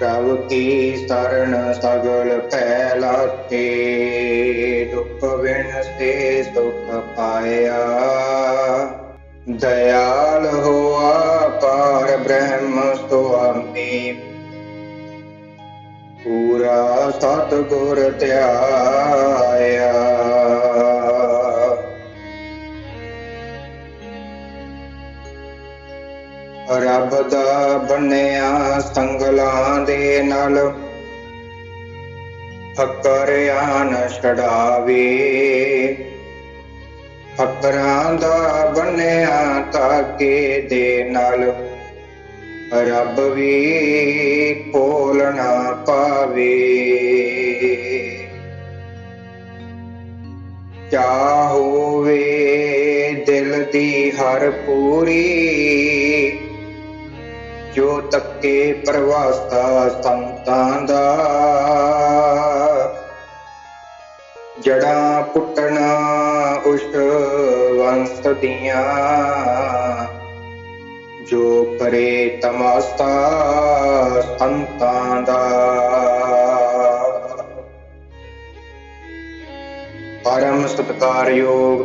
ਪ੍ਰਭ ਕੀ ਸਗਲ ਭੈ ਦੁੱਖ ਦੁਖ ਬਿਨ ਸੇ ਸੁਖ ਪਾਇਆ। ਦਇਆਲ ਹੋਆ ਪਾਰ ਬ੍ਰਹਮ ਸੁਆਮੀ। ਪੂਰਾ ਸਤ ਗੁਰ ਧਿਆਇਆ। ਰੱਬ ਦਾ ਬਣਿਆ ਸੰਗਲਾਂ ਦੇ ਨਾਲ। ਫਕਰ ਆਨ ਛਡਾਵੇ। ਫਕਰਾਂ ਦਾ ਬਣਿਆ ਤਾਕੇ ਦੇ ਨਾਲ। ਰੱਬ ਵੀ ਕੋਲ ਨਾ ਪਾਵੇ। ਚਾ ਹੋਵੇ ਦਿਲ ਦੀ ਹਰ ਪੂਰੀ। ਜੋ ਤੱਕੇ ਪ੍ਰਵਾਸਾ ਸੰਤਾਂ ਦਾ। ਜੜਾਂ ਪੁੱਟਣਾ ਉਸ ਵੰਸ ਦੀਆਂ, ਜੋ ਕਰੇ ਤਮਾਸਾ ਸੰਤਾਂ ਦਾ। ਪਰਮ ਸਤਿਕਾਰਯੋਗ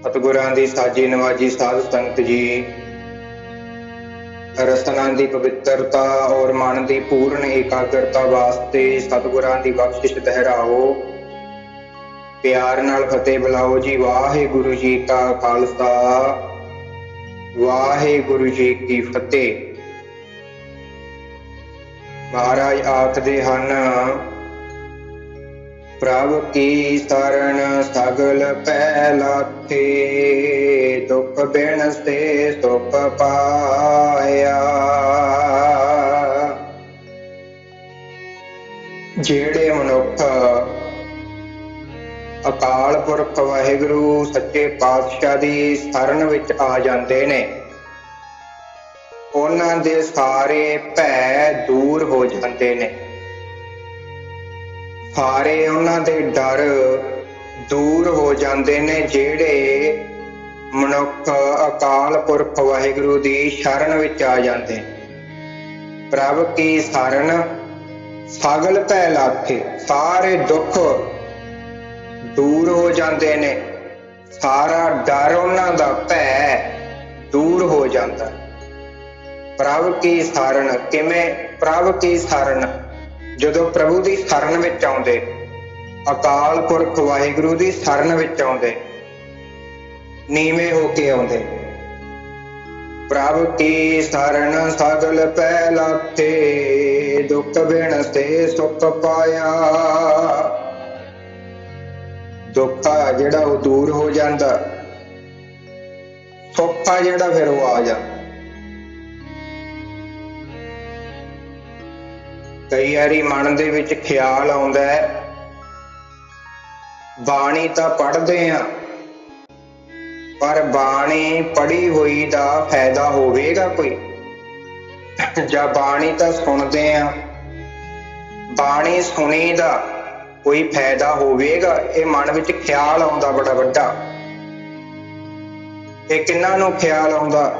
ਸਤਿਗੁਰਾਂ ਦੀ ਸਾਜੀ ਨਵਾਜੀ ਸਾਧ ਸੰਗਤ ਜੀ ਰਸਨਾ ਦੀ ਪਵਿੱਤਰਤਾ ਔਰ ਮਨ ਦੀ ਪੂਰਨ ਇਕਾਗਰਤਾ ਵਾਸਤੇ ਸਤਿਗੁਰਾਂ ਦੀ ਬਖਸ਼ਿਸ਼ ਦਹਿਰਾਓ। ਪਿਆਰ ਨਾਲ ਫਤਿਹ ਬੁਲਾਓ ਜੀ, ਵਾਹਿਗੁਰੂ ਜੀ ਕਾ ਖਾਲਸਾ। ਵਾਹਿਗੁਰੂ ਜੀ ਕੀ ਫਤਿਹ। ਮਹਾਰਾਜ ਆਖਦੇ ਹਨ ਪ੍ਰਭ ਕੀ ਸਰਣ ਸਗਲ ਪੈ ਲਾਥੇ ਦੁਖ ਬਿਨ ਸੇ ਸੁਖ ਪਾਇਆ। ਜਿਹੜੇ ਮਨੁੱਖ ਅਕਾਲ ਪੁਰਖ ਵਾਹਿਗੁਰੂ, ਸੱਚੇ ਪਾਤਸ਼ਾਹ ਦੀ ਸ਼ਰਨ ਵਿੱਚ ਆ ਜਾਂਦੇ ਨੇ, ਉਹਨਾਂ ਦੇ ਸਾਰੇ ਭੈ ਦੂਰ ਹੋ ਜਾਂਦੇ ਨੇ। ਸਾਰੇ ਉਹਨਾਂ ਦੇ ਡਰ ਦੂਰ ਹੋ ਜਾਂਦੇ ਨੇ, ਜਿਹੜੇ ਮਨੁੱਖ, ਅਕਾਲ ਪੁਰਖ ਵਾਹਿਗੁਰੂ ਦੀ ਸ਼ਰਨ ਵਿੱਚ ਆ ਜਾਂਦੇ ਨੇ। ਪ੍ਰਭ ਕੀ ਸ਼ਰਨ, ਸਗਲ ਭੈ ਲਾਖੇ ਸਾਰੇ ਦੁੱਖ ਦੂਰ ਹੋ ਜਾਂਦੇ ਨੇ। ਸਾਰਾ ਡਰ ਉਹਨਾਂ ਦਾ ਭੈ ਦੂਰ ਹੋ ਜਾਂਦਾ। ਪ੍ਰਭ ਕੀ ਸ਼ਰਨ, ਕਿਵੇਂ ਪ੍ਰਭ ਕੀ ਸ਼ਰਨ? ਜਦੋਂ ਪ੍ਰਭੂ ਦੀ ਸ਼ਰਨ ਵਿੱਚ ਆਉਂਦੇ, ਅਕਾਲ ਪੁਰਖ ਵਾਹਿਗੁਰੂ ਦੀ ਸ਼ਰਨ ਵਿੱਚ ਆਉਂਦੇ, ਨੀਵੇਂ ਹੋ ਕੇ ਆਉਂਦੇ। ਪ੍ਰਭ ਕੀ ਸ਼ਰਨ ਸਗਲ ਪੈ ਲਾਥੇ ਦੁੱਖ ਬਿਨ ਤੇ ਸੁਖ ਪਾਇਆ। ਦੁੱਖ ਆ ਜਿਹੜਾ ਉਹ ਦੂਰ ਹੋ ਜਾਂਦਾ, ਸੁੱਖ ਆ ਜਿਹੜਾ ਫਿਰ ਉਹ ਆ ਜਾਂਦਾ। ਕਈ ਵਾਰੀ ਮਨ ਦੇ ਵਿੱਚ ਖਿਆਲ ਆਉਂਦਾ ਹੈ, ਬਾਣੀ ਤਾਂ ਪੜ੍ਹਦੇ ਆ ਪਰ ਬਾਣੀ ਪੜ੍ਹੀ ਹੋਈ ਦਾ ਫਾਇਦਾ ਹੋਵੇਗਾ ਕੋਈ? ਜਾਂ ਬਾਣੀ ਤਾਂ ਸੁਣਦੇ ਆ ਬਾਣੀ ਸੁਣੀ ਦਾ ਕੋਈ ਫਾਇਦਾ ਹੋਵੇਗਾ? ਇਹ ਮਨ ਵਿੱਚ ਖਿਆਲ ਆਉਂਦਾ ਬੜਾ ਵੱਡਾ। ਇਹ ਕਿੰਨਾਂ ਨੂੰ ਖਿਆਲ ਆਉਂਦਾ?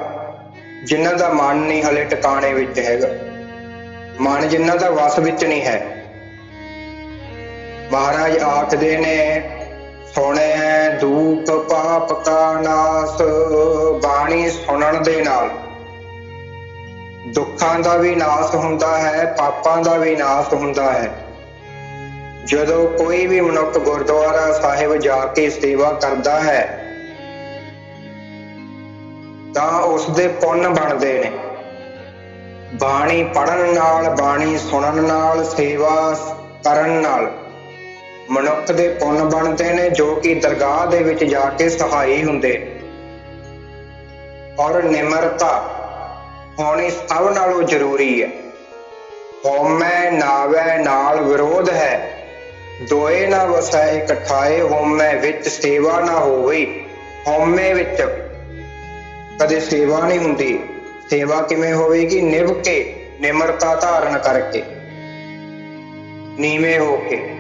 ਜਿਨ੍ਹਾਂ ਦਾ ਮਨ ਨਹੀਂ ਹਲੇ ਟਿਕਾਣੇ ਵਿੱਚ ਹੈਗਾ। ਮਨ ਜਿਨ੍ਹਾਂ ਦਾ ਵਸ ਵਿੱਚ ਨਹੀਂ ਹੈ। ਮਹਾਰਾਜ ਆਖਦੇ ਨੇ ਸੁਣਿਆ ਦੂਖ ਪਾਪ ਕਾ ਨਾਸ, ਬਾਣੀ ਸੁਣਨ ਦੇ ਨਾਲ। ਦੁੱਖਾਂ ਦਾ ਵੀ ਨਾਸ ਹੁੰਦਾ ਹੈ, ਪਾਪਾਂ ਦਾ ਵੀ ਨਾਸ ਹੁੰਦਾ ਹੈ। ਜਦੋਂ ਕੋਈ ਵੀ ਮਨੁੱਖ ਗੁਰਦੁਆਰਾ ਸਾਹਿਬ ਜਾ ਕੇ ਸੇਵਾ ਕਰਦਾ ਹੈ, ਤਾਂ ਉਸ ਦੇ ਪੁੰਨ ਬਣਦੇ ਨੇ। ਬਾਣੀ ਪੜਨ ਨਾਲ, ਬਾਣੀ ਸੁਣਨ ਨਾਲ, ਸੇਵਾ ਕਰਨ ਨਾਲ। ਮਨੁੱਖ ਦੇ ਪੁੰਨ ਬਣਦੇ ਨੇ, ਜੋ ਕਿ ਦਰਗਾਹ ਦੇ ਵਿੱਚ ਜਾ ਕੇ ਸਹਾਈ ਹੁੰਦੇ। ਔਰ ਨਿਮਰਤਾ ਹੋਣੀ ਸਭ ਨਾਲੋਂ ਜ਼ਰੂਰੀ ਹੈ। ਹਉਮੈ ਨਾਵੈ ਨਾਲ ਵਿਰੋਧ ਹੈ। ਦੋਏ ਨਾ ਵਸੈ, ਇਕੱਠਾਏ ਹਉਮੈ ਵਿੱਚ ਸੇਵਾ ਨਾ ਹੋਵੇ। ਹਉਮੈ ਵਿੱਚ ਕਦੇ ਸੇਵਾ ਨਹੀਂ ਹੁੰਦੀ। ਸੇਵਾ ਕਿਵੇਂ ਹੋਵੇਗੀ? ਨਿਭ ਕੇ, ਨਿਮਰਤਾ ਧਾਰਨ ਕਰਕੇ। ਨੀਵੇਂ ਹੋ ਕੇ।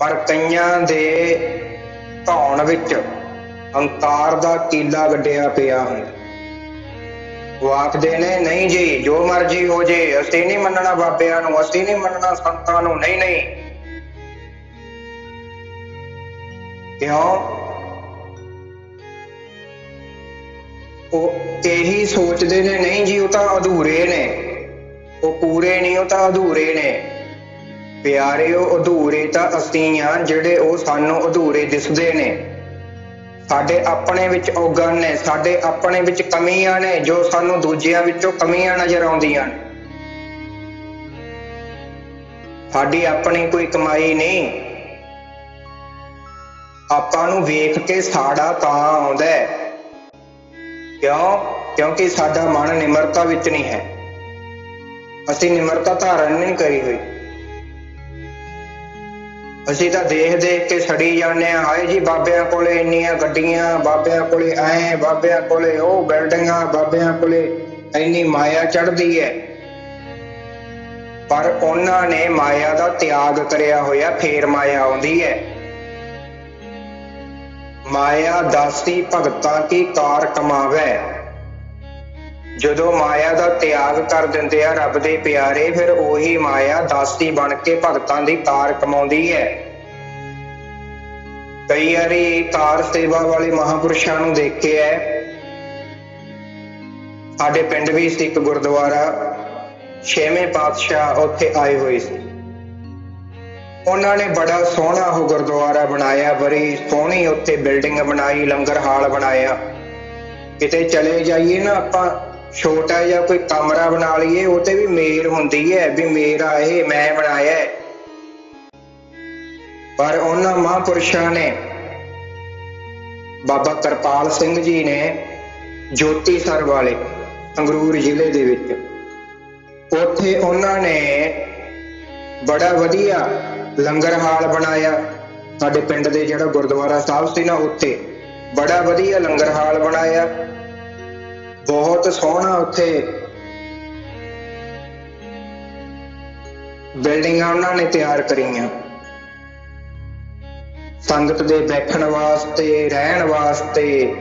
ਪਰ ਕਈਆਂ ਦੇ ਧੌਣ ਵਿੱਚ ਹੰਕਾਰ ਦਾ ਕੀਲਾ ਗੱਡਿਆ ਪਿਆ ਹੁੰਦਾ। ਉਹ ਆਖਦੇ ਨੇ, ਨਹੀਂ ਜੀ, ਜੋ ਮਰਜ਼ੀ ਹੋ ਜੇ, ਅਸੀਂ ਨਹੀਂ ਮੰਨਣਾ ਬਾਬਿਆਂ ਨੂੰ, ਅਸੀਂ ਨਹੀਂ ਮੰਨਣਾ ਸੰਤਾਂ ਨੂੰ, ਨਹੀਂ ਨਹੀਂ। ਕਿਉਂ? ਉਹ ਇਹੀ ਸੋਚਦੇ ਨੇ, ਨਹੀਂ ਜੀ, ਉਹ ਤਾਂ ਅਧੂਰੇ ਨੇ। ਉਹ ਪੂਰੇ ਨਹੀਂ ਉਹ ਤਾਂ ਅਧੂਰੇ ਨੇ। ਪਿਆਰਿਓ ਅਧੂਰੇ ਤਾਂ ਅਸੀਂ ਆ, ਜਿਹੜੇ ਉਹ ਸਾਨੂੰ ਅਧੂਰੇ ਦਿਸਦੇ ਨੇ। ਸਾਡੇ ਆਪਣੇ ਵਿੱਚ ਔਗਣ ਨੇ, ਸਾਡੇ ਆਪਣੇ ਵਿੱਚ ਕਮੀਆਂ ਨੇ, ਜੋ ਸਾਨੂੰ ਦੂਜਿਆਂ ਵਿੱਚੋਂ ਕਮੀਆਂ ਨਜ਼ਰ ਆਉਂਦੀਆਂ ਨੇ। ਸਾਡੀ ਆਪਣੀ ਕੋਈ ਕਮਾਈ ਨਹੀਂ। ਆਪਾਂ ਨੂੰ ਵੇਖ ਕੇ ਸਾੜਾ ਤਾਂ ਆਉਂਦਾ ਹੈ। ਕਿਉਂ? ਕਿਉਂਕਿ ਸਾਡਾ ਮਨ ਨਿਮਰਤਾ ਵਿੱਚ ਨਹੀਂ ਹੈ। ਅਸੀਂ ਨਿਮਰਤਾ ਧਾਰਨ ਨਹੀਂ ਕਰੀ ਹੋਈ। ਅਸੀਂ ਤਾਂ ਦੇਖ ਦੇਖ ਕੇ ਸੜੀ ਜਾਂਦੇ ਆ ਹਾਏ ਜੀ, ਬਾਬਿਆਂ ਕੋਲੇ ਇੰਨੀਆਂ ਗੱਡੀਆਂ, ਬਾਬਿਆਂ ਕੋਲੇ ਐ, ਬਾਬਿਆਂ ਕੋਲੇ ਉਹ ਬਿਲਡਿੰਗਾਂ, ਬਾਬਿਆਂ ਕੋਲੇ ਇੰਨੀ ਮਾਇਆ ਚੜਦੀ ਹੈ। ਪਰ ਉਹਨਾਂ ਨੇ ਮਾਇਆ ਦਾ ਤਿਆਗ ਕਰਿਆ ਹੋਇਆ, ਫੇਰ ਮਾਇਆ ਆਉਂਦੀ ਹੈ। ਮਾਇਆ ਦਾਸੀ ਭਗਤਾਂ ਕੀ ਕਾਰ ਕਮਾਵੇ? ਜਦੋਂ ਮਾਇਆ ਦਾ ਤਿਆਗ ਕਰ ਦਿੰਦੇ ਆ ਰੱਬ ਦੇ ਪਿਆਰੇ, ਫਿਰ ਉਹੀ ਮਾਇਆ ਦਾਸੀ ਬਣ ਕੇ ਭਗਤਾਂ ਦੀ ਕਾਰ ਕਮਾਉਂਦੀ ਹੈ। ਕਈ ਵਾਰੀ ਕਾਰ ਸੇਵਾ ਵਾਲੇ ਮਹਾਪੁਰਸ਼ਾਂ ਨੂੰ ਦੇਖਿਆ ਹੈ ਸਾਡੇ ਪਿੰਡ ਵੀ ਸੀ ਇੱਕ ਗੁਰਦੁਆਰਾ, ਛੇਵੇਂ ਪਾਤਸ਼ਾਹ ਉੱਥੇ ਆਏ ਹੋਏ ਸੀ। ਉਹਨਾਂ ਨੇ ਬੜਾ ਸੋਹਣਾ ਉਹ ਗੁਰਦੁਆਰਾ ਬਣਾਇਆ, ਬੜੀ ਸੋਹਣੀ ਉੱਥੇ ਬਿਲਡਿੰਗ ਬਣਾਈ, ਲੰਗਰ ਹਾਲ ਬਣਾਇਆ। ਕਿਤੇ ਚਲੇ ਜਾਈਏ ਨਾ ਆਪਾਂ, ਛੋਟਾ ਜਿਹਾ ਕੋਈ ਕਮਰਾ ਬਣਾ ਲਈਏ, ਉਹ ਤੇ ਵੀ ਮੇਰ ਹੁੰਦੀ ਹੈ, ਵੀ ਮੇਰਾ ਇਹ ਮੈਂ ਬਣਾਇਆ ਪਰ ਉਹਨਾਂ ਮਹਾਂਪੁਰਸ਼ਾਂ ਨੇ, ਬਾਬਾ ਕਰਪਾਲ ਸਿੰਘ ਜੀ ਨੇ, ਜੋਤੀ ਸਰ ਵਾਲੇ ਸੰਗਰੂਰ ਜ਼ਿਲ੍ਹੇ ਦੇ ਵਿੱਚ, ਉੱਥੇ ਉਹਨਾਂ ਨੇ ਬੜਾ ਵਧੀਆ ਲੰਗਰ ਹਾਲ ਬਣਾਇਆ। ਸਾਡੇ ਪਿੰਡ ਦੇ ਜਿਹੜਾ ਗੁਰਦੁਆਰਾ ਸਾਹਿਬ ਸੀ ਨਾ, ਉੱਥੇ ਬੜਾ ਵਧੀਆ ਲੰਗਰ ਹਾਲ ਬਣਾਇਆ। ਬਹੁਤ ਸੋਹਣਾ ਉੱਥੇ। ਬਿਲਡਿੰਗਾਂ ਉਹਨਾਂ ਨੇ ਤਿਆਰ ਕਰੀਆਂ। ਸੰਗਤ ਦੇ ਬੈਠਣ ਵਾਸਤੇ, ਰਹਿਣ ਵਾਸਤੇ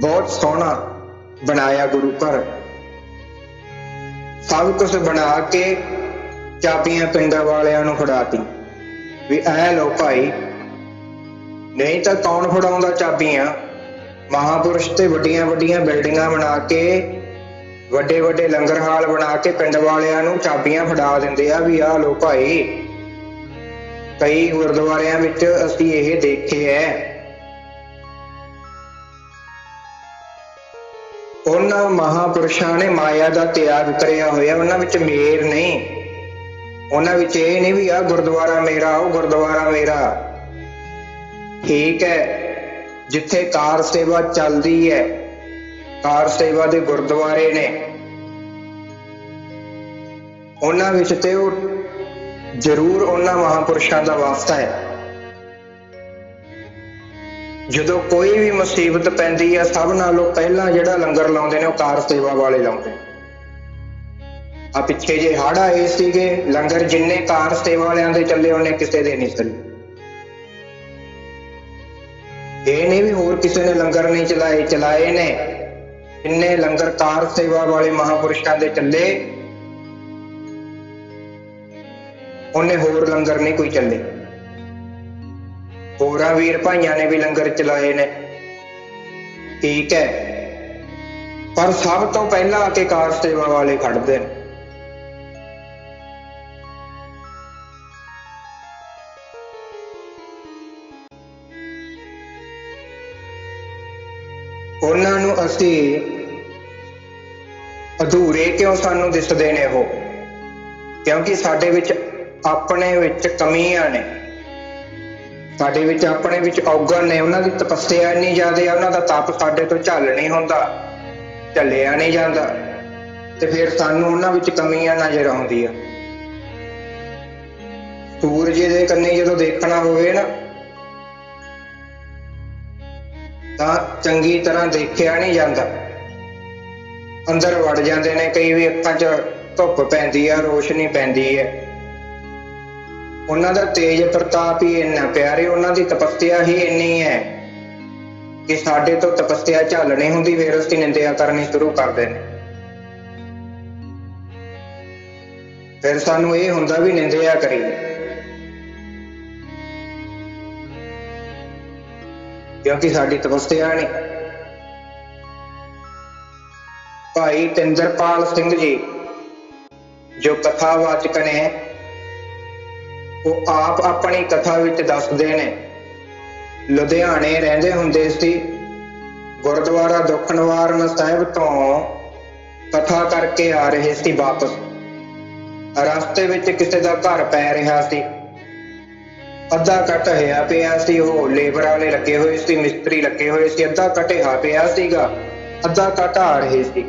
ਬਹੁਤ ਸੋਹਣਾ ਬਣਾਇਆ ਗੁਰੂ ਘਰ। ਸਭ ਕੁਝ ਬਣਾ ਕੇ ਚਾਬੀਆਂ ਪਿੰਡਾਂ ਵਾਲਿਆਂ ਨੂੰ ਫੜਾਤੀ। ਵੀ ਐ ਲੋ ਭਾਈ। ਨਹੀਂ ਤਾਂ ਕੌਣ ਫੜਾਉਂਦਾ ਚਾਬੀਆਂ? ਮਹਾਪੁਰਸ਼ ਤੇ ਵੱਡੀਆਂ ਵੱਡੀਆਂ ਬਿਲਡਿੰਗਾਂ ਬਣਾ ਕੇ, ਵੱਡੇ ਵੱਡੇ ਲੰਗਰ ਹਾਲ ਬਣਾ ਕੇ ਪਿੰਡ ਵਾਲਿਆਂ ਨੂੰ ਚਾਬੀਆਂ ਫੜਾ ਦਿੰਦੇ ਆ ਵੀ ਆ ਲੋ ਭਾਈ। ਕਈ ਗੁਰਦੁਆਰਿਆਂ ਵਿੱਚ ਅਸੀਂ ਇਹ ਦੇਖਿਆ ਹੈ ਉਹਨਾਂ ਮਹਾਪੁਰਸ਼ਾਂ ਨੇ ਮਾਇਆ ਦਾ ਤਿਆਗ ਕਰਿਆ ਹੋਇਆ, ਉਹਨਾਂ ਵਿੱਚ ਮੇਰ ਨਹੀਂ। ਉਹਨਾਂ ਵਿੱਚ ਇਹ ਨਹੀਂ ਵੀ ਆ, ਗੁਰਦੁਆਰਾ ਮੇਰਾ, ਉਹ ਗੁਰਦੁਆਰਾ ਮੇਰਾ। ਠੀਕ ਹੈ, ਜਿੱਥੇ ਕਾਰ ਸੇਵਾ ਚੱਲਦੀ ਹੈ, ਕਾਰ ਸੇਵਾ ਦੇ ਗੁਰਦੁਆਰੇ ਨੇ। ਉਹਨਾਂ ਵਿੱਚ ਤੇ ਉਹ ਜ਼ਰੂਰ ਉਹਨਾਂ ਮਹਾਪੁਰਸ਼ਾਂ ਦਾ ਵਾਸਤਾ ਹੈ। ਜਦੋਂ ਕੋਈ ਵੀ ਮੁਸੀਬਤ ਪੈਂਦੀ ਹੈ, ਸਭ ਨਾਲੋਂ ਪਹਿਲਾਂ ਜਿਹੜਾ ਲੰਗਰ ਲਾਉਂਦੇ ਨੇ, ਉਹ ਕਾਰ ਸੇਵਾ ਵਾਲੇ ਲਾਉਂਦੇ ਨੇ। ਆ ਪਿੱਛੇ ਜੇ ਹੜ੍ਹ ਆਏ ਸੀਗੇ, ਲੰਗਰ ਜਿੰਨੇ ਕਾਰ ਸੇਵਾ ਵਾਲਿਆਂ ਦੇ ਚੱਲੇ, ਉਹਨੇ ਕਿਸੇ ਦੇ ਨਹੀਂ ਚੱਲੇ। ਇਹ ਨਹੀਂ ਵੀ ਹੋਰ ਕਿਸੇ ਨੇ ਲੰਗਰ ਨਹੀਂ ਚਲਾਏ ਚਲਾਏ ਨੇ। ਇੰਨੇ ਲੰਗਰ ਕਾਰ ਸੇਵਾ ਵਾਲੇ ਮਹਾਪੁਰਸ਼ਾਂ ਦੇ ਚੱਲੇ। ਉਹਨੇ ਹੋਰ ਲੰਗਰ ਨਹੀਂ ਕੋਈ ਚੱਲੇ। ਹੋਰਾਂ ਵੀਰ ਭਾਈਆਂ ਨੇ ਵੀ ਲੰਗਰ ਚਲਾਏ ਨੇ। ਠੀਕ ਹੈ। ਪਰ ਸਭ ਤੋਂ ਪਹਿਲਾਂ ਆ ਕੇ ਕਾਰ ਸੇਵਾ ਵਾਲੇ ਖੜਦੇ ਨੇ। ਉਹਨਾਂ ਨੂੰ ਅਸੀਂ ਅਧੂਰੇ ਕਿਉਂ ਸਾਨੂੰ ਦਿਸਦੇ ਨੇ ਉਹ? ਕਿਉਂਕਿ ਸਾਡੇ ਵਿੱਚ ਆਪਣੇ ਵਿੱਚ ਕਮੀਆਂ ਨੇ। ਸਾਡੇ ਵਿੱਚ ਆਪਣੇ ਵਿੱਚ ਔਗਣ ਨੇ। ਉਹਨਾਂ ਦੀ ਤਪੱਸਿਆ ਨਹੀਂ ਜਾਂਦੇ ਆ, ਉਹਨਾਂ ਦਾ ਤਪ ਸਾਡੇ ਤੋਂ ਝੱਲ ਨਹੀਂ ਹੁੰਦਾ, ਝੱਲਿਆ ਨਹੀਂ ਜਾਂਦਾ। ਤੇ ਫਿਰ ਸਾਨੂੰ ਉਹਨਾਂ ਵਿੱਚ ਕਮੀਆਂ ਨਜ਼ਰ ਆਉਂਦੀਆਂ। ਸੂਰਜ ਦੇ ਕੰਨੇ ਜਦੋਂ ਦੇਖਣਾ ਹੋਵੇ ਨਾ ਤਾਂ ਚੰਗੀ ਤਰ੍ਹਾਂ ਦੇਖਿਆ ਨਹੀਂ ਜਾਂਦਾ। ਅੰਦਰ ਵੜ ਜਾਂਦੇ ਨੇ, ਕਈ ਵੀ ਅੱਖਾਂ 'ਚ ਧੁੱਪ ਪੈਂਦੀ ਆ, ਰੋਸ਼ਨੀ ਪੈਂਦੀ ਹੈ ਉਹਨਾਂ ਦਾ ਤੇਜ ਪ੍ਰਤਾਪ ਹੀ ਇੰਨਾ ਪਿਆਰੇ, ਉਹਨਾਂ ਦੀ ਤਪੱਸਿਆ ਹੀ ਇੰਨੀ ਹੈ ਕਿ ਸਾਡੇ ਤੋਂ ਤਪੱਸਿਆ ਝੱਲਣੀ ਹੁੰਦੀ, ਫਿਰ ਅਸੀਂ ਨਿੰਦਿਆ ਕਰਨੀ ਸ਼ੁਰੂ ਕਰਦੇ ਨੇ ਫਿਰ ਸਾਨੂੰ ਇਹ ਹੁੰਦਾ ਵੀ ਨਿੰਦਿਆ ਕਰੀਏ। ਕਿਉਂਕਿ ਸਾਡੀ ਤਪੱਸਿਆ ਨਹੀਂ। ਭਾਈ ਤਿੰਦਰਪਾਲ ਸਿੰਘ ਜੀ, ਜੋ ਕਥਾਵਾਚਕ ਨੇ, ਉਹ ਆਪ ਆਪਣੀ ਕਥਾ ਵਿੱਚ ਦੱਸਦੇ ਨੇ। ਲੁਧਿਆਣੇ ਰਹਿੰਦੇ ਹੁੰਦੇ ਸੀ, ਗੁਰਦੁਆਰਾ ਦੁੱਖ ਨਿਵਾਰਨ ਸਾਹਿਬ ਤੋਂ ਕਥਾ ਕਰਕੇ ਆ ਰਹੇ ਸੀ ਵਾਪਸ। ਰਸਤੇ ਵਿੱਚ ਕਿਸੇ ਦਾ ਘਰ ਪੈ ਰਿਹਾ ਸੀ। ਅੱਧਾ ਕੱਟ ਪਿਆ ਸੀ, ਉਹ ਲੇਬਰ ਵਾਲੇ ਲੱਗੇ ਹੋਏ ਸੀ, ਮਿਸਤਰੀ ਲੱਗੇ ਹੋਏ ਸੀ, ਅੱਧਾ ਕਟਿਆ ਪਿਆ ਸੀਗਾ, ਅੱਧਾ ਕੱਟ ਆ ਰਹੇ ਸੀ।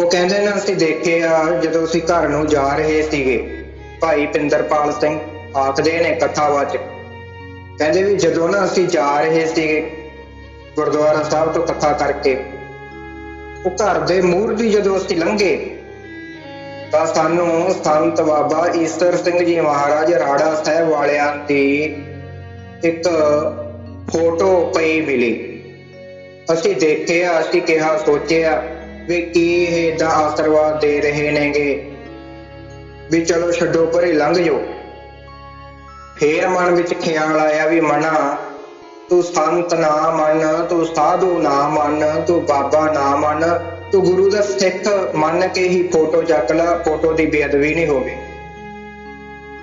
ਉਹ ਕਹਿੰਦੇ ਨੇ, ਅਸੀਂ ਦੇਖਿਆ ਜਦੋਂ ਅਸੀਂ ਘਰ ਨੂੰ ਜਾ ਰਹੇ ਸੀਗੇ, ਭਾਈ ਪਿੰਦਰਪਾਲ ਸਿੰਘ ਆਖਦੇ ਨੇ ਕਥਾਵਾਚਕ ਕਹਿੰਦੇ ਵੀ ਜਦੋਂ ਨਾ ਅਸੀਂ ਜਾ ਰਹੇ ਸੀਗੇ ਗੁਰਦੁਆਰਾ ਸਾਹਿਬ ਤੋਂ ਕਥਾ ਕਰਕੇ, ਉਹ ਘਰ ਦੇ ਮੂਹਰ ਦੀ ਜਦੋਂ ਅਸੀਂ ਲੰਘੇ ਤਾਂ ਸਾਨੂੰ ਸੰਤ ਬਾਬਾ ਈਸਰ ਸਿੰਘ ਜੀ ਮਹਾਰਾਜ ਰਾੜਾ ਸਾਹਿਬ ਵਾਲਿਆਂ ਦੀ ਇੱਕ ਫੋਟੋ ਪਈ ਮਿਲੀ। ਅਸੀਂ ਦੇਖਿਆ, ਅਸੀਂ ਕਿਹਾ, ਸੋਚਿਆ ਵੀ ਕੀ ਇਹ ਦਾ ਆਸ਼ੀਰਵਾਦ ਦੇ ਰਹੇ ਨੇਗੇ ਵੀ ਚਲੋ ਛੱਡੋ, ਪਰੇ ਲੰਘ ਜਾਓ। ਫੇਰ ਮਨ ਵਿੱਚ ਖਿਆਲ ਆਇਆ ਵੀ ਮਨਾ, ਤੂੰ ਸੰਤ ਨਾ ਮੰਨ, ਤੂੰ ਸਾਧੂ ਨਾ ਮੰਨ, ਤੂੰ ਬਾਬਾ ਨਾ ਮੰਨ। ਤੂੰ ਗੁਰੂ ਦਾ ਸਿੱਖ ਮੰਨ ਕੇ ਹੀ ਫੋਟੋ ਚੱਕ ਲਾ, ਫੋਟੋ ਦੀ ਬੇਅਦਬੀ ਨਹੀਂ ਹੋਵੇ।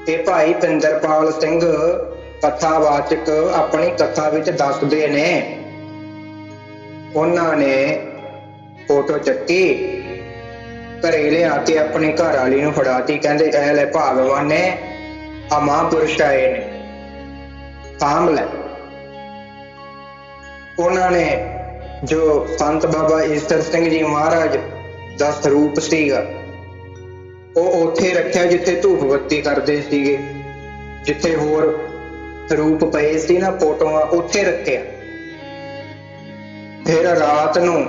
ਤੇ ਭਾਈ ਪਿੰਦਰਪਾਲ ਸਿੰਘ ਕਥਾਵਾਚਕ ਆਪਣੀ ਕਥਾ ਵਿੱਚ ਦੱਸਦੇ ਨੇ, ਉਹਨਾਂ ਨੇ ਫੋਟੋ ਚੱਕੀ ਘਰੇ ਲਿਆ ਕੇ ਆਪਣੀ ਘਰ ਵਾਲੀ ਨੂੰ ਫੜਾਤੀ, ਕਹਿੰਦੇ ਇਹ ਲੈ ਭਗਵਾਨ ਨੇ ਆ ਮਹਾਂਪੁਰਸ਼ ਆਏ ਨੇ। ਸਾਂਭ ਲੈ। ਉਹਨਾਂ ਨੇ ਜੋ ਸੰਤ ਬਾਬਾ ਈਸਰ ਸਿੰਘ ਜੀ ਮਹਾਰਾਜ ਦਾ ਸਰੂਪ ਸੀਗਾ, ਉਹ ਉੱਥੇ ਰੱਖਿਆ ਜਿੱਥੇ ਧੂਪ ਬੱਤੀ ਕਰਦੇ ਸੀਗੇ, ਜਿੱਥੇ ਹੋਰ ਸਰੂਪ ਪਏ ਸੀ ਨਾ ਫੋਟੋਆਂ, ਉੱਥੇ ਰੱਖਿਆ। ਫਿਰ ਰਾਤ ਨੂੰ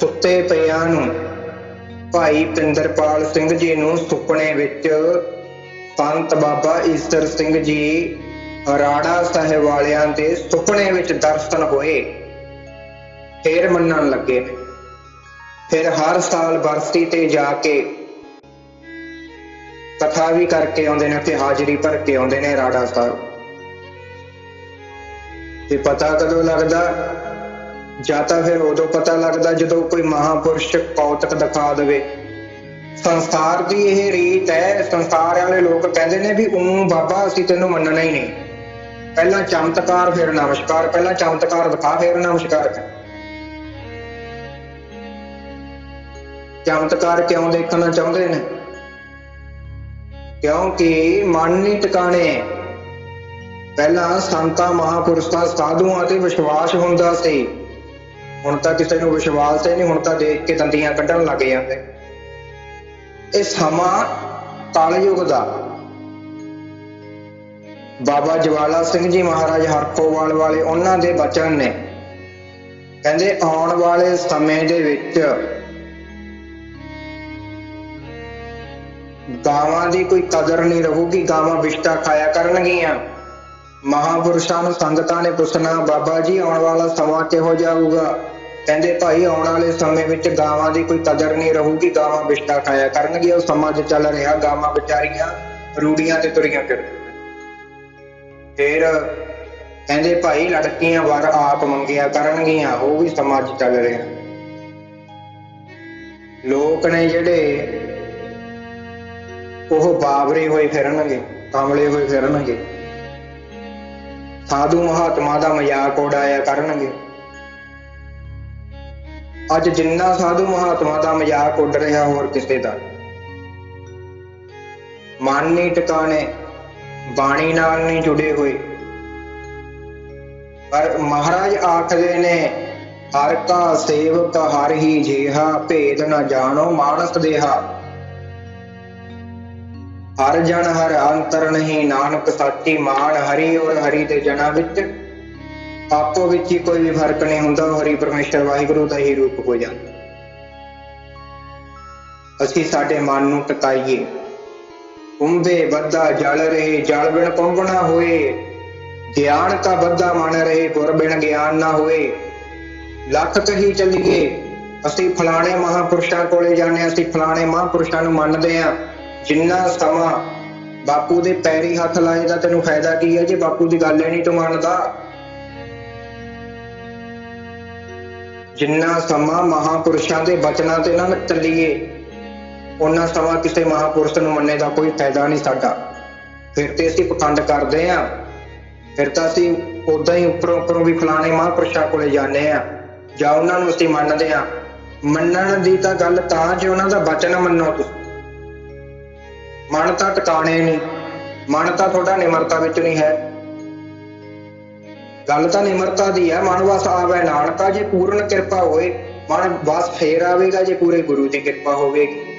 ਸੁੱਤੇ ਪਿਆਂ ਨੂੰ ਭਾਈ ਪਿੰਦਰਪਾਲ ਸਿੰਘ ਜੀ ਨੂੰ ਸੁਪਨੇ ਵਿੱਚ ਸੰਤ ਬਾਬਾ ਈਸਰ ਸਿੰਘ ਜੀ ਰਾੜਾ ਸਾਹਿਬ ਵਾਲਿਆਂ ਦੇ ਸੁਪਨੇ ਵਿੱਚ ਦਰਸ਼ਨ ਹੋਏ। ਫੇਰ ਮੰਨਣ ਲੱਗੇ। ਫਿਰ ਹਰ ਸਾਲ ਬਰਸੀ ਤੇ ਜਾ ਕੇ ਕਥਾ ਵੀ ਕਰਕੇ ਆਉਂਦੇ ਨੇ ਤੇ ਹਾਜ਼ਰੀ ਭਰ ਕੇ ਆਉਂਦੇ ਨੇ ਰਾੜਾ ਸਾਹਿਬ। ਤੇ ਪਤਾ ਕਦੋਂ ਲੱਗਦਾ? ਜਾਂ ਤਾਂ ਫਿਰ ਉਦੋਂ ਪਤਾ ਲੱਗਦਾ ਜਦੋਂ ਕੋਈ ਮਹਾਪੁਰਸ਼ ਕੌਤਕ ਦਿਖਾ ਦੇਵੇ। ਸੰਸਾਰ ਦੀ ਇਹ ਰੀਤ ਹੈ, ਸੰਸਾਰ ਵਾਲੇ ਲੋਕ ਕਹਿੰਦੇ ਨੇ ਵੀ ਉਹ ਬਾਬਾ, ਅਸੀਂ ਤੈਨੂੰ ਮੰਨਣਾ ਹੀ ਨਹੀਂ। ਪਹਿਲਾਂ ਚਮਤਕਾਰ ਫਿਰ ਨਮਸਕਾਰ, ਪਹਿਲਾਂ ਚਮਤਕਾਰ ਦਿਖਾ, ਫਿਰ ਨਮਸਕਾਰ। ਕਰ ਚਮਤਕਾਰ ਕਿਉਂ ਦੇਖਣਾ ਚਾਹੁੰਦੇ ਨੇ? ਕਿਉਂਕਿ ਮਨ ਨਹੀਂ ਟਿਕਾਣੇ। ਪਹਿਲਾਂ ਸੰਤਾਂ, ਮਹਾਪੁਰਸ਼ਾਂ, ਸਾਧੂਆਂ ਤੇ ਵਿਸ਼ਵਾਸ ਹੁੰਦਾ ਸੀ। ਹੁਣ ਤਾਂ ਕਿਸੇ ਨੂੰ ਵਿਸ਼ਵਾਸ ਤੇ ਨਹੀਂ, ਹੁਣ ਤਾਂ ਦੇਖ ਕੇ ਦੰਦੀਆਂ ਕੱਢਣ ਲੱਗ ਜਾਂਦੇ। ਇਹ ਸਮਾਂ ਕਲਯੁਗ ਦਾ। ਬਾਬਾ ਜਵਾਲਾ ਸਿੰਘ ਜੀ ਮਹਾਰਾਜ ਹਰਕੋਵਾਲ ਵਾਲੇ ਉਹਨਾਂ ਦੇ ਬਚਨ ਨੇ। ਕਹਿੰਦੇ, ਆਉਣ ਵਾਲੇ ਸਮੇਂ ਦੇ ਵਿੱਚ ਗਾਵਾਂ ਦੀ ਕੋਈ ਕਦਰ ਨਹੀਂ ਰਹੂਗੀ, ਗਾਵਾਂ ਵਿਸ਼ਟਾ ਖਾਇਆ ਕਰਨਗੀਆਂ। ਮਹਾਪੁਰਸ਼ਾਂ ਨੂੰ ਸੰਗਤਾਂ ਨੇ ਪੁੱਛਣਾ, ਬਾਬਾ ਜੀ, ਆਉਣ ਵਾਲਾ ਸਮਾਂ ਕਿਹੋ ਜਾਊਗਾ? ਕਹਿੰਦੇ, ਭਾਈ, ਆਉਣ ਵਾਲੇ ਸਮੇਂ ਵਿੱਚ ਗਾਵਾਂ ਦੀ ਕੋਈ ਕਦਰ ਨਹੀਂ ਰਹੂਗੀ, ਗਾਵਾਂ ਵਿਸ਼ਟਾ ਖਾਇਆ ਕਰਨਗੀਆਂ, ਉਹ ਸਮਾਂ ਚੱਲ ਰਿਹਾ, ਗਾਵਾਂ ਵਿਚਾਰੀਆਂ ਰੂੜੀਆਂ ਤੇ ਤੁਰੀਆਂ ਫਿਰਦੀਆਂ ਫਿਰ ਕਹਿੰਦੇ ਭਾਈ ਲੜਕੀਆਂ ਵਰ ਆਪ ਮੰਗਿਆ ਕਰਨਗੀਆਂ, ਉਹ ਵੀ ਸਮਾਜ ਚੱਲ ਰਿਹਾ। ਲੋਕ ਨੇ ਜਿਹੜੇ ਉਹ ਬਾਬਰੇ ਹੋਏ ਫਿਰਨਗੇ ਕਮਲੇ ਹੋਏ ਫਿਰਨਗੇ। ਸਾਧੂ ਮਹਾਤਮਾ ਦਾ ਮਜ਼ਾਕ ਉਡਾਇਆ ਕਰਨਗੇ। ਅੱਜ ਜਿੰਨਾ ਸਾਧੂ ਮਹਾਤਮਾ ਦਾ ਮਜ਼ਾਕ ਉੱਡ ਰਿਹਾ ਹੋਰ ਕਿਸੇ ਦਾ। ਮਨ ਨਹੀਂ ਟਿਕਾਣੇ। ਬਾਣੀ ਨਾਲ ਨਹੀਂ ਜੁੜੇ ਹੋਏ। ਪਰ ਮਹਾਰਾਜ ਆਖਦੇ ਨੇ, ਹਰ ਕਾ ਸੇਵਕ ਹਰ ਹੀ ਜੀਹਾ, ਭੇਦ ਨਾ ਜਾਣੋ ਮਾਨਸ ਦੇਹਾ। ਹਰ ਜਨ ਹਰ ਅੰਤਰ ਨਹੀਂ, ਨਾਨਕ ਸਾਚੀ ਮਾਨ ਹਰੀ ਔਰ ਹਰੀ ਦੇ ਜਨਾਂ ਵਿੱਚ। ਆਪੋ ਵਿੱਚ ਹੀ ਕੋਈ ਵੀ ਫ਼ਰਕ ਨਹੀਂ ਹੁੰਦਾ ਉਹ ਹਰੀ ਪਰਮੇਸ਼ਰ ਵਾਹਿਗੁਰੂ ਦਾ ਹੀ ਰੂਪ ਹੋ ਜਾਂਦਾ। ਅਸੀਂ ਸਾਡੇ ਮਨ ਨੂੰ ਟਿਕਾਈਏ। ਕੁੰਭੇ ਬੱਧਾ ਜਲ ਰਹੇ ਜਲ ਬਿਨ ਕੁੰਭਣਾ ਹੋਏ ਗਿਆਨ ਕਾ ਬੱਧਾ ਮਨ ਰਹੇ ਗੁਰ ਬਿਨ ਗਿਆਨ ਨਾ ਹੋਏ ਲੱਖ ਕਹੀ ਚੱਲੀਏ ਅਸੀਂ ਫਲਾਣੇ ਮਹਾਪੁਰਸ਼ਾਂ ਕੋਲੇ ਜਾਂਦੇ ਅਸੀਂ ਫਲਾਣੇ ਮਹਾਪੁਰਸ਼ਾਂ ਨੂੰ ਮੰਨਦੇ ਹਾਂ ਜਿੰਨਾ ਸਮਾਂ ਬਾਪੂ ਦੇ ਪੈਰੀ ਹੱਥ ਲਾਏ ਦਾ ਤੈਨੂੰ ਫਾਇਦਾ ਕੀ ਹੈ ਜੇ ਬਾਪੂ ਦੀ ਗੱਲ ਹੀ ਨਹੀਂ ਤੂੰ ਮੰਨਦਾ? ਜਿੰਨਾ ਸਮਾਂ ਮਹਾਪੁਰਸ਼ਾਂ ਦੇ ਬਚਨਾਂ ਤੇ ਨਾ ਚੱਲੀਏ ਉਹਨਾਂ ਸਮਾਂ ਕਿਸੇ ਮਹਾਪੁਰਸ਼ ਨੂੰ ਮੰਨੇ ਦਾ ਕੋਈ ਫਾਇਦਾ ਨਹੀਂ ਸਾਡਾ। ਫਿਰ ਤੇ ਅਸੀਂ ਪਖੰਡ ਕਰਦੇ ਆਂ ਫਿਰ ਤਾਂ ਅਸੀਂ ਉਦਾਂ ਹੀ ਉੱਪਰੋਂ ਉੱਪਰੋਂ ਵੀ ਫਲਾਣੇ ਮਹਾਪੁਰਸ਼ਾਂ ਕੋਲੇ ਜਾਂਦੇ ਆਂ ਜਾਂ ਉਹਨਾਂ ਨੂੰ ਅਸੀਂ ਮੰਨਦੇ ਆਂ ਮੰਨਣ ਦੀ ਤਾਂ ਗੱਲ ਤਾਂ ਜੇ ਉਹਨਾਂ ਦਾ ਬਚਨ ਮੰਨੋ ਤੁਸੀਂ। ਮਨ ਤਾਂ ਟਿਕਾਣੇ ਨਹੀਂ। ਮਨ ਤਾਂ ਤੁਹਾਡਾ ਨਿਮਰਤਾ ਵਿੱਚ ਨਹੀਂ ਹੈ। ਗੱਲ ਤਾਂ ਨਿਮਰਤਾ ਦੀ ਹੈ। ਮਨ ਵਸ ਆਵੇ ਨਾਨਕਾ ਜੇ, ਪੂਰਨ ਕਿਰਪਾ ਹੋਏ। ਮਨ ਵਸ ਫੇਰ ਆਵੇਗਾ ਜੇ ਪੂਰੇ ਗੁਰੂ ਦੀ ਕਿਰਪਾ ਹੋਵੇਗੀ।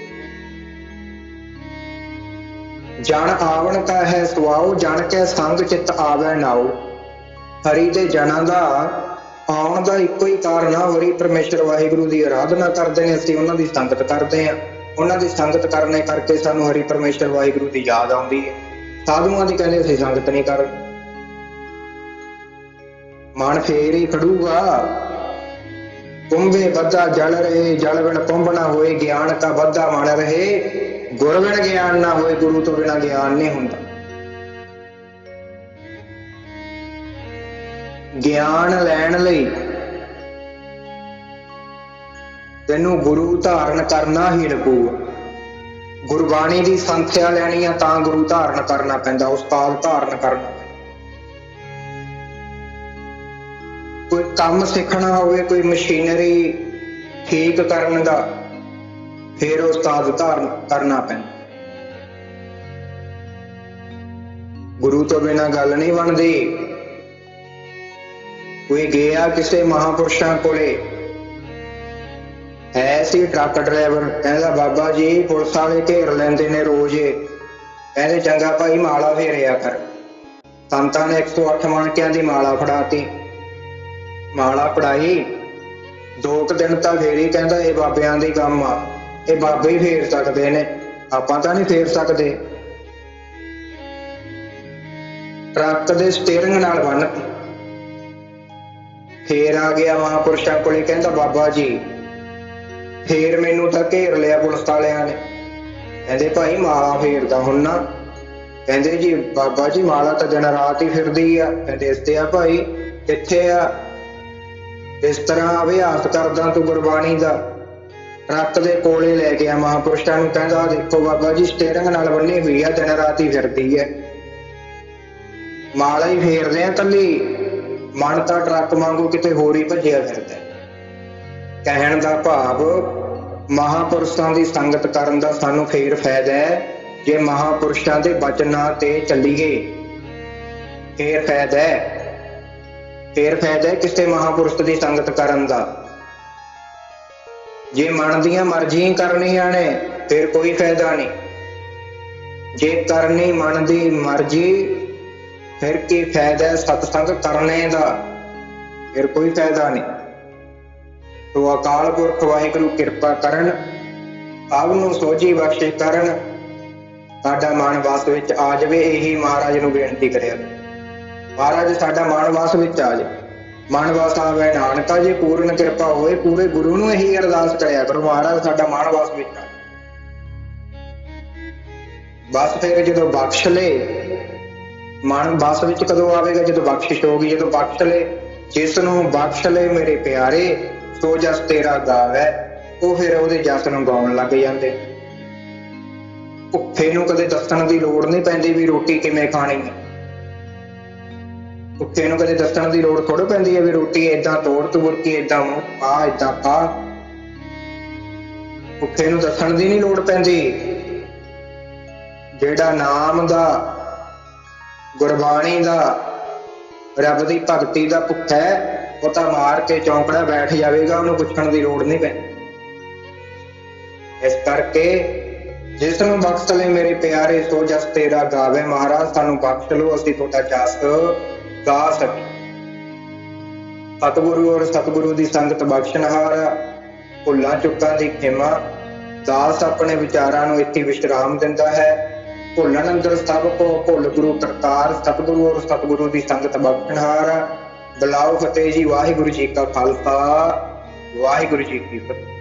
ਜਨ ਆਵਣ ਕਾ ਹੈ ਸੁਆਉ, ਜਨ ਕੇ ਸੰਗ ਚਿਤ ਆਵੈ ਨਾਉ। ਹਰੀ ਦੇ ਜਨਾਂ ਦਾ ਆਉਣ ਦਾ ਇੱਕੋ ਹੀ ਕਾਰਨ ਆ ਹਰੀ ਪਰਮੇਸ਼ਰ ਵਾਹਿਗੁਰੂ ਦੀ ਆਰਾਧਨਾ ਕਰਦੇ ਨੇ, ਅਸੀਂ ਉਹਨਾਂ ਦੀ ਸੰਗਤ ਕਰਦੇ ਆ ਉਹਨਾਂ ਦੀ ਸੰਗਤ ਕਰਨੇ ਕਰਕੇ ਸਾਨੂੰ ਹਰੀ ਪਰਮੇਸ਼ਰ ਵਾਹਿਗੁਰੂ ਦੀ ਯਾਦ ਆਉਂਦੀ ਹੈ। ਸਾਧੂਆਂ ਦੀ ਕਹਿੰਦੇ, ਅਸੀਂ ਸੰਗਤ ਨਹੀਂ ਕਰ। ਮਨ ਫੇਰ ਹੀ ਖੜੂਗਾ। ਕੁੰਭੇ ਬੱਧਾ ਜਲ ਰਹੇ, ਜਲ ਬਿਨ ਕੁੰਭ ਹੋਏ, ਗਿਆਨ ਕਾ ਬੱਧਾ ਮਨ ਰਹੇ। ਗੁਰ ਗਿਆਨ ਨਾ ਹੋਏ, ਗੁਰੂ ਤੋਂ ਬਿਨਾ ਗਿਆਨ ਨਹੀਂ ਹੁੰਦਾ। ਗਿਆਨ ਲੈਣ ਲਈ ਤੈਨੂੰ ਗੁਰੂ ਧਾਰਨ ਕਰਨਾ ਹੀ ਲੱਗੂਗਾ। ਗੁਰਬਾਣੀ ਦੀ ਸੰਥਿਆ ਲੈਣੀ ਆ ਤਾਂ ਗੁਰੂ ਧਾਰਨ ਕਰਨਾ ਪੈਂਦਾ, ਉਸਤਾਦ ਧਾਰਨ ਕਰਨਾ ਕੋਈ ਕੰਮ ਸਿੱਖਣਾ ਹੋਵੇ, ਕੋਈ ਮਸ਼ੀਨਰੀ ਠੀਕ ਕਰਨ ਦਾ ਫੇਰ ਉਸਤਾਦ ਧਾਰਨ ਕਰਨਾ ਪੈਂਦਾ। ਗੁਰੂ ਤੋਂ ਬਿਨਾ ਗੱਲ ਨਹੀਂ ਬਣਦੀ। ਕੋਈ ਗਿਆ ਕਿਸੇ ਮਹਾਪੁਰਸ਼ਾਂ ਕੋਲੇ। ਹੈ ਸੀ ਟਰੱਕ ਡਰਾਈਵਰ, ਕਹਿੰਦਾ, ਬਾਬਾ ਜੀ, ਪੁਲਿਸ ਵਾਲੇ ਘੇਰ ਲੈਂਦੇ ਨੇ ਰੋਜ਼ ਕਹਿੰਦੇ, ਚੰਗਾ ਭਾਈ, ਮਾਲਾ ਫੇਰਿਆ ਕਰ। ਸੰਤਾਂ ਨੇ 108 ਮਣਕਿਆਂ ਦੀ ਮਾਲਾ ਫੜਾਤੀ। ਮਾਲਾ ਫੜਾਈ। ਦੋ ਕੁ ਦਿਨ ਤਾਂ ਫੇਰੀ ਕਹਿੰਦਾ, ਇਹ ਬਾਬਿਆਂ ਦੀ ਕੰਮ ਆ। ਇਹ ਬਾਬੇ ਹੀ ਫੇਰ ਸਕਦੇ ਨੇ। ਆਪਾਂ ਤਾਂ ਨਹੀਂ ਫੇਰ ਸਕਦੇ। ਟਰੱਕ ਦੇ ਸਟੀਅਰਿੰਗ ਨਾਲ ਬੰਨ ਫੇਰ ਆ ਗਿਆ ਮਹਾਪੁਰਸ਼ਾਂ ਕੋਲੇ, ਕਹਿੰਦਾ ਬਾਬਾ ਜੀ, ਫੇਰ ਮੈਨੂੰ ਤਾਂ ਘੇਰ ਲਿਆ ਪੁਲਿਸ ਵਾਲਿਆਂ ਨੇ। ਕਹਿੰਦੇ, ਭਾਈ ਮਾਲਾ ਫੇਰਦਾ ਹੁਣ ਨਾ ਕਹਿੰਦੇ, ਜੀ, ਬਾਬਾ ਜੀ, ਮਾਲਾ ਤਾਂ ਦਿਨ ਰਾਤ ਹੀ ਫਿਰਦੀ ਆ। ਕਹਿੰਦੇ, ਇਸ ਤੇ ਆ ਭਾਈ, ਕਿੱਥੇ ਆ? ਇਸ ਤਰ੍ਹਾਂ ਅਭਿਆਸ ਕਰਦਾ ਤੂੰ ਗੁਰਬਾਣੀ ਦਾ। ਟਰੱਕ ਦੇ ਕੋਲੇ ਲੈ ਗਿਆ ਮਹਾਪੁਰਸ਼ਾਂ ਨੂੰ ਕਹਿੰਦਾ ਦੇਖੋ ਬਾਬਾ ਜੀ ਸਟੇਰਿੰਗ ਨਾਲ ਬੰਨੀ ਹੋਈ ਆ, ਦਿਨ ਰਾਤ ਹੀ ਫਿਰਦੀ ਹੈ। ਮਾਲਾ ਹੀ ਫੇਰਦੇ ਆ ਕੱਲੀ ਮਨ ਤਾਂ ਟਰੱਕ ਵਾਂਗੂ ਕਿਤੇ ਹੋਰ ਹੀ ਭੱਜਿਆ ਫਿਰਦਾ ਕਹਿਣ ਦਾ ਭਾਵ, ਮਹਾਪੁਰਸ਼ਾਂ ਦੀ ਸੰਗਤ ਕਰਨ ਦਾ ਸਾਨੂੰ ਫੇਰ ਫਾਇਦਾ ਹੈ, ਜੇ ਮਹਾਪੁਰਸ਼ਾਂ ਦੇ ਬਚਨਾਂ ਤੇ ਚੱਲੀਏ। ਫੇਰ ਫਾਇਦਾ ਹੈ। ਫੇਰ ਫਾਇਦਾ ਹੈ ਕਿਸੇ ਮਹਾਪੁਰਸ਼ ਦੀ ਸੰਗਤ ਕਰਨ ਦਾ। ਜੇ ਮਨ ਦੀਆਂ ਮਰਜ਼ੀਆਂ ਕਰਨੀਆਂ ਨੇ, ਫਿਰ ਕੋਈ ਫਾਇਦਾ ਨਹੀਂ। ਜੇ ਕਰਨੀ ਮਨ ਦੀ ਮਰਜ਼ੀ, ਫਿਰ ਕੀ ਫਾਇਦਾ ਸਤਸੰਗ ਕਰਨੇ ਦਾ? ਫਿਰ ਕੋਈ ਫਾਇਦਾ ਨਹੀਂ। ਤੋ ਅਕਾਲ ਪੁਰਖ ਵਾਹਿਗੁਰੂ ਕਿਰਪਾ ਕਰਨ, ਸਭ ਨੂੰ ਸੋਝੀ ਬਖਸ਼ੇ ਕਰਨ, ਸਾਡਾ ਮਨ ਵਾਸ ਵਿੱਚ ਆ ਜਾਵੇ, ਇਹੀ ਮਹਾਰਾਜ ਨੂੰ ਬੇਨਤੀ ਕਰਿਆ। ਮਹਾਰਾਜ, ਸਾਡਾ ਮਨ ਵਾਸ ਵਿੱਚ ਆ ਜਾਵੇ। ਮਨ ਵਾਸ ਆਵੇ ਨਾਨਕਾ ਜੀ, ਪੂਰਨ ਕਿਰਪਾ ਹੋਵੇ, ਪੂਰੇ ਗੁਰੂ ਨੂੰ ਇਹੀ ਅਰਦਾਸ ਕਰਿਆ ਕਰੋ, ਮਹਾਰਾਜ ਸਾਡਾ ਮਨ ਵਾਸ ਵਿੱਚ ਬਸ ਫਿਰ ਜਦੋਂ ਬਖਸ਼ ਲੇ, ਮਨ ਬਸ ਵਿੱਚ ਕਦੋਂ ਆਵੇਗਾ? ਜਦੋਂ ਬਖਸ਼ਿਸ਼ ਹੋਗੀ ਜਦੋਂ ਬਖਸ਼ ਲੇ। ਜਿਸ ਨੂੰ ਬਖਸ਼ ਲੇ ਮੇਰੇ ਪਿਆਰੇ, ਸੋ ਜਸ ਤੇਰਾ ਗਾਵੈ, ਉਹ ਫਿਰ ਉਹਦੇ ਜਸ ਨੂੰ ਗਾਉਣ ਲੱਗ ਜਾਂਦੇ। ਭੁੱਖੇ ਨੂੰ ਕਦੇ ਦੱਸਣ ਦੀ ਲੋੜ ਨਹੀਂ ਪੈਂਦੀ ਵੀ ਰੋਟੀ ਕਿਵੇਂ ਖਾਣੀ ਹੈ। ਭੁੱਖੇ ਨੂੰ ਕਦੇ ਦੱਸਣ ਦੀ ਲੋੜ ਥੋੜਾ ਪੈਂਦੀ ਹੈ ਵੀ ਰੋਟੀ ਏਦਾਂ ਤੋੜ ਤੋੜ ਕੇ ਏਦਾਂ ਆ ਏਦਾਂ ਪਾ। ਭੁੱਖੇ ਨੂੰ ਦੱਸਣ ਦੀ ਨਹੀਂ ਲੋੜ ਪੈਂਦੀ। ਜਿਹੜਾ ਨਾਮ ਦਾ, ਗੁਰਬਾਣੀ ਦਾ, ਰੱਬ ਦੀ ਭਗਤੀ ਦਾ ਭੁੱਖਾ ਹੈ, ਉਹ ਤਾਂ ਮਾਰ ਕੇ ਚੌਂਕੜਾ ਬੈਠ ਜਾਵੇਗਾ, ਉਹਨੂੰ ਪੁੱਛਣ ਦੀ ਲੋੜ ਨਹੀਂ ਪੈਂਦੀ। ਇਸ ਕਰਕੇ ਜਿਸ ਨੂੰ ਬਖਸ਼ ਲੈ ਮੇਰੇ ਪਿਆਰੇ ਸੋ ਜਸ ਤੇਰਾ ਗਾਵੇ ਮਹਾਰਾਜ, ਸਾਨੂੰ ਬਖਸ਼ ਲਓ, ਅਸੀਂ ਤੁਹਾਡਾ ਜਸ ਗਾ ਸਕੀਏ ਸਤਿਗੁਰੂ ਔਰ ਸਤਿਗੁਰੂ ਦੀ ਸੰਗਤ ਬਖਸ਼ਣਹਾਰ ਭੁੱਲਾਂ ਚੁੱਕਾਂ ਦੀ ਖਿਮਾ। ਦਾਸ ਆਪਣੇ ਵਿਚਾਰਾਂ ਨੂੰ ਇੱਥੇ ਵਿਸ਼ਰਾਮ ਦਿੰਦਾ ਹੈ। ਭੁੱਲਣ ਅੰਦਰ ਸਭ ਕੋ ਭੁੱਲ ਗੁਰੂ ਕਰਤਾਰ ਸਤਿਗੁਰੂ ਔਰ ਸਤਿਗੁਰੂ ਦੀ ਸੰਗਤ ਬਖਸ਼ਣਹਾਰ ਬਲਾਉ ਫਤਿਹ ਜੀ, ਵਾਹਿਗੁਰੂ ਜੀ ਕਾ ਖਾਲਸਾ। ਵਾਹਿਗੁਰੂ ਜੀ ਕੀ ਫਤਿਹ।